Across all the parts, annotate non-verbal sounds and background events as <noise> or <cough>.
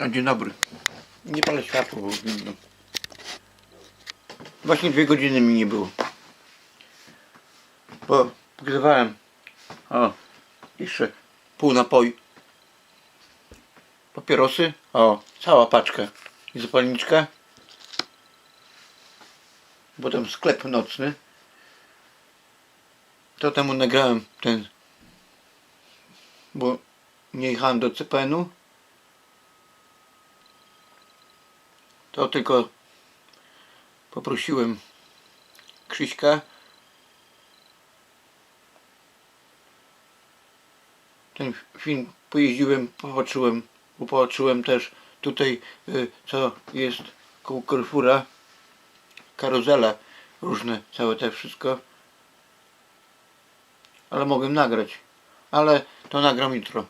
A, Dzień dobry. Nie palę światło. Właśnie dwie godziny mi nie było. Bo pokazywałem. O, jeszcze pół napoi. Papierosy. O, cała paczka. I zapalniczka. Potem sklep nocny. To temu nagrałem ten. Bo nie jechałem do CPN-u. To tylko poprosiłem Krzyśka. Ten film pojeździłem, popatrzyłem, popatrzyłem też tutaj, y, co jest koło Carrefoura. Karuzela, różne, całe te wszystko. Ale mogłem nagrać. Ale to nagram jutro.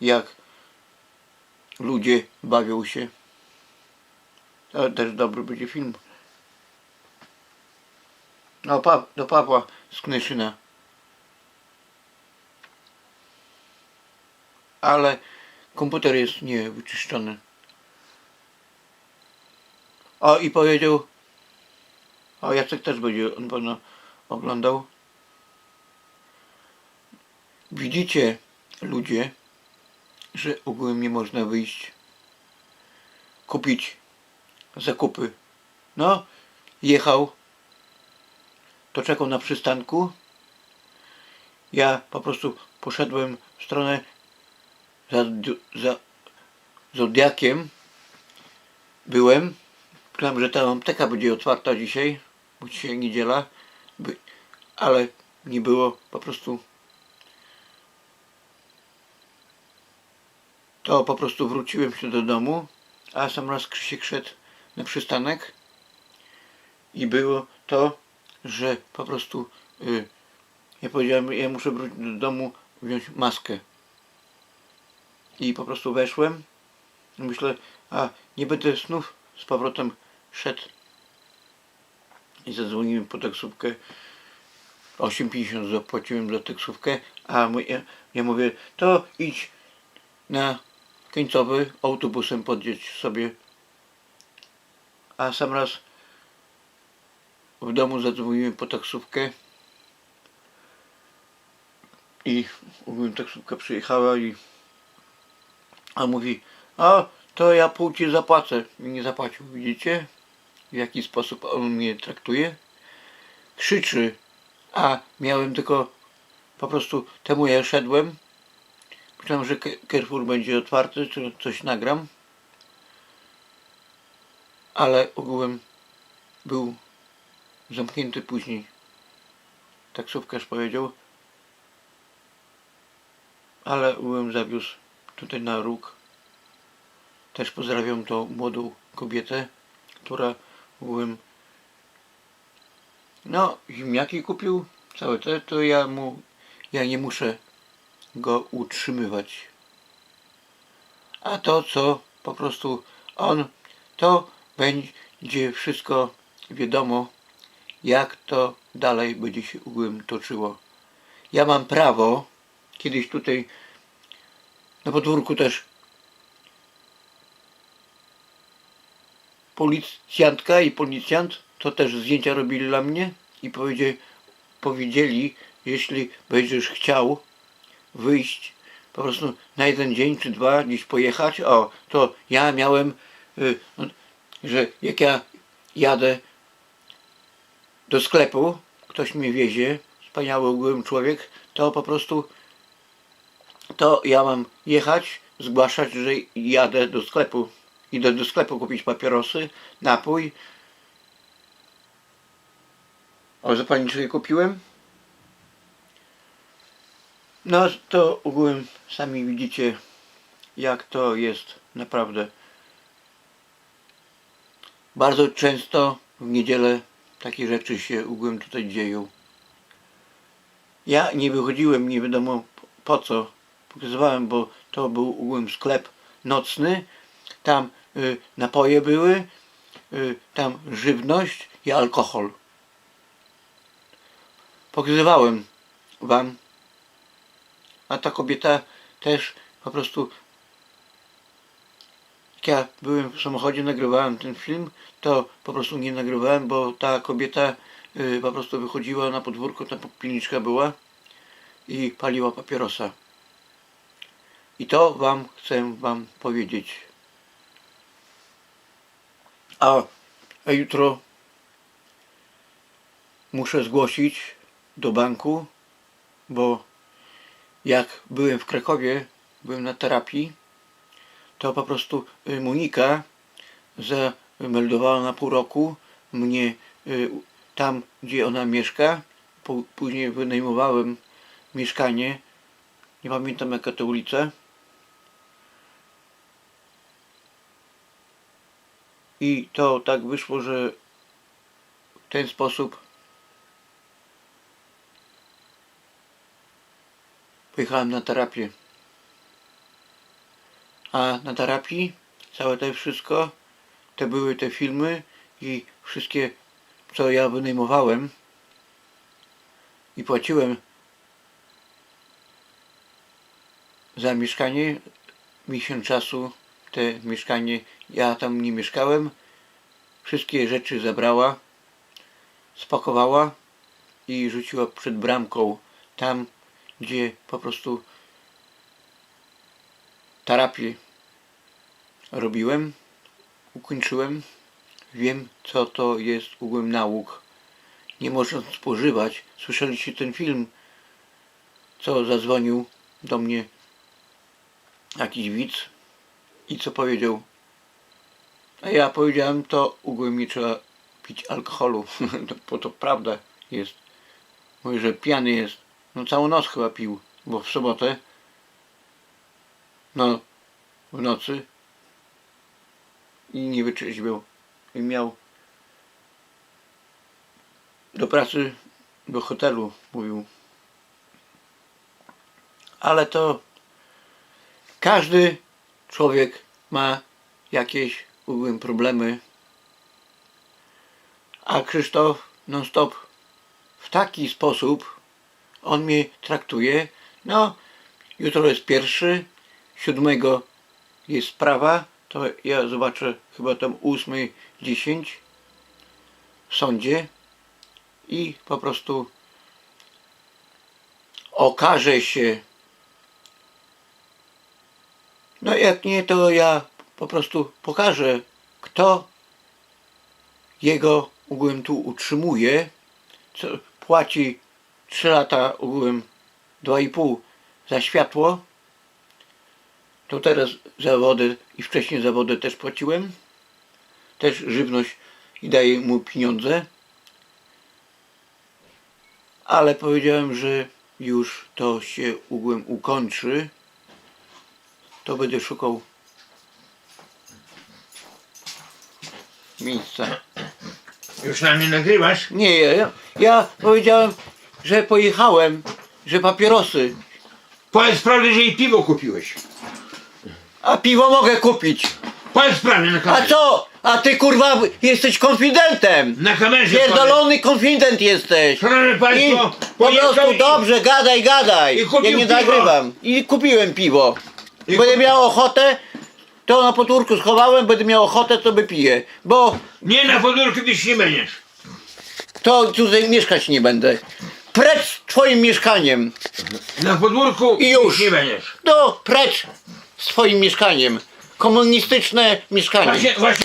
Jak ludzie bawią się. To też dobry będzie film. No, pa, do Pawła z Knyszyna. Ale komputer jest niewyczyszczony. O, i powiedział, o, Jacek też będzie on pewno oglądał. Widzicie, ludzie, że ogółem nie można wyjść, kupić zakupy. No, jechał, to czekał na przystanku. Ja po prostu poszedłem w stronę za, za Zodiakiem. Byłem. Myślałem, że ta apteka będzie otwarta dzisiaj, bo dzisiaj niedziela. Ale nie było po prostu to po prostu wróciłem się do domu, a sam raz Krzysiek szedł na przystanek i było to, że po prostu y, ja powiedziałem, ja muszę wrócić do domu, wziąć maskę. I po prostu weszłem. Myślę, a nie będę znów z powrotem szedł. I zadzwoniłem po taksówkę. 8,50 zapłaciłem za taksówkę, a ja, ja mówię, to idź na końcowy autobusem podjedź sobie. A sam raz w domu zadzwoniłem po taksówkę i mówiłem, taksówka przyjechała i a mówi, a to ja pół ci zapłacę. I nie zapłacił, widzicie? W jaki sposób on mnie traktuje? Krzyczy, a miałem tylko po prostu temu ja szedłem Myślałem, że Carrefour będzie otwarty, czy coś nagram. Ale ogółem był zamknięty później. Taksówkarz powiedział. Ale ogółem zawiózł tutaj na róg. Też pozdrawiam tą młodą kobietę, która ogółem no, ziemniaki kupił, całe te, to ja mu, ja nie muszę go utrzymywać. A to, co po prostu on, to będzie wszystko wiadomo, jak to dalej będzie się ugłem toczyło. Ja mam prawo, kiedyś tutaj na podwórku też policjantka i policjant to też zdjęcia robili dla mnie i powiedzieli jeśli będziesz chciał, wyjść po prostu na jeden dzień czy dwa gdzieś pojechać. O, to ja miałem, y, no, że jak ja jadę do sklepu, ktoś mnie wiezie, wspaniały byłem człowiek, to po prostu to ja mam jechać, zgłaszać, że jadę do sklepu. Idę do sklepu kupić papierosy, napój. O, zapalniczkę kupiłem. No to ogółem sami widzicie jak to jest naprawdę. Bardzo często w niedzielę takie rzeczy się ogółem tutaj dzieją. Ja nie wychodziłem, nie wiadomo po co. Pokazywałem, bo to był ogółem sklep nocny. Tam y, napoje były, y, tam żywność i alkohol. Pokazywałem wam a ta kobieta też po prostu jak ja byłem w samochodzie, nagrywałem ten film, to po prostu nie nagrywałem, bo ta kobieta y, po prostu wychodziła na podwórko, ta pilniczka była i paliła papierosa. I to wam chcę wam powiedzieć. A, a jutro muszę zgłosić do banku, bo jak byłem w Krakowie, byłem na terapii, to po prostu y, Monika zameldowała na pół roku mnie y, tam, gdzie ona mieszka. Pó- Później wynajmowałem mieszkanie. Nie pamiętam jaka to ulica. I to tak wyszło, że w ten sposób pojechałem na terapię. A na terapii całe to wszystko, to były te filmy i wszystkie, co ja wynajmowałem i płaciłem za mieszkanie, miesiąc czasu te mieszkanie, ja tam nie mieszkałem, wszystkie rzeczy zabrała, spakowała i rzuciła przed bramką, tam gdzie po prostu terapię robiłem, ukończyłem, wiem co to jest ugłem nauk. Nie można spożywać. Słyszeliście ten film, co zadzwonił do mnie jakiś widz i co powiedział. A ja powiedziałem, to ugłem nie trzeba pić alkoholu, <laughs> bo to prawda jest. Mówi, że pijany jest. No całą noc chyba pił, bo w sobotę no, w nocy i nie wytrzeźwiał. I miał do pracy, do hotelu, mówił. Ale to każdy człowiek ma jakieś ugłem problemy. A Krzysztof non stop w taki sposób on mnie traktuje. No, jutro jest pierwszy, siódmego jest sprawa, to ja zobaczę chyba tam ósmej, dziesięć w sądzie i po prostu okaże się. No jak nie, to ja po prostu pokażę, kto jego ogółem tu utrzymuje, co płaci 3 lata ogółem 2,5 za światło, to teraz za wodę i wcześniej za wodę też płaciłem. Też żywność i daję mu pieniądze. Ale powiedziałem, że już to się ugłem ukończy. To będę szukał miejsca. Już na mnie nagrywasz? Nie, ja, ja powiedziałem, że pojechałem, że papierosy. Powiedz prawdę, że i piwo kupiłeś. A piwo mogę kupić. Powiedz prawdę na A kamerze. co? A ty kurwa jesteś konfidentem. Na kamerze Pierdolony konfident jesteś. Szanowni I po pojechał prostu i- dobrze, gadaj, gadaj. I kupił ja nie piwo. nagrywam. I kupiłem piwo. I będę miał ochotę, to na podwórku schowałem, będę miał ochotę, to wypiję. Bo Nie na podwórku byś nie będziesz. to tutaj mieszkać nie będę. Precz twoim mieszkaniem. Na podwórku I już. nie będziesz. No, precz z twoim mieszkaniem. Komunistyczne mieszkanie. Właśnie, właśnie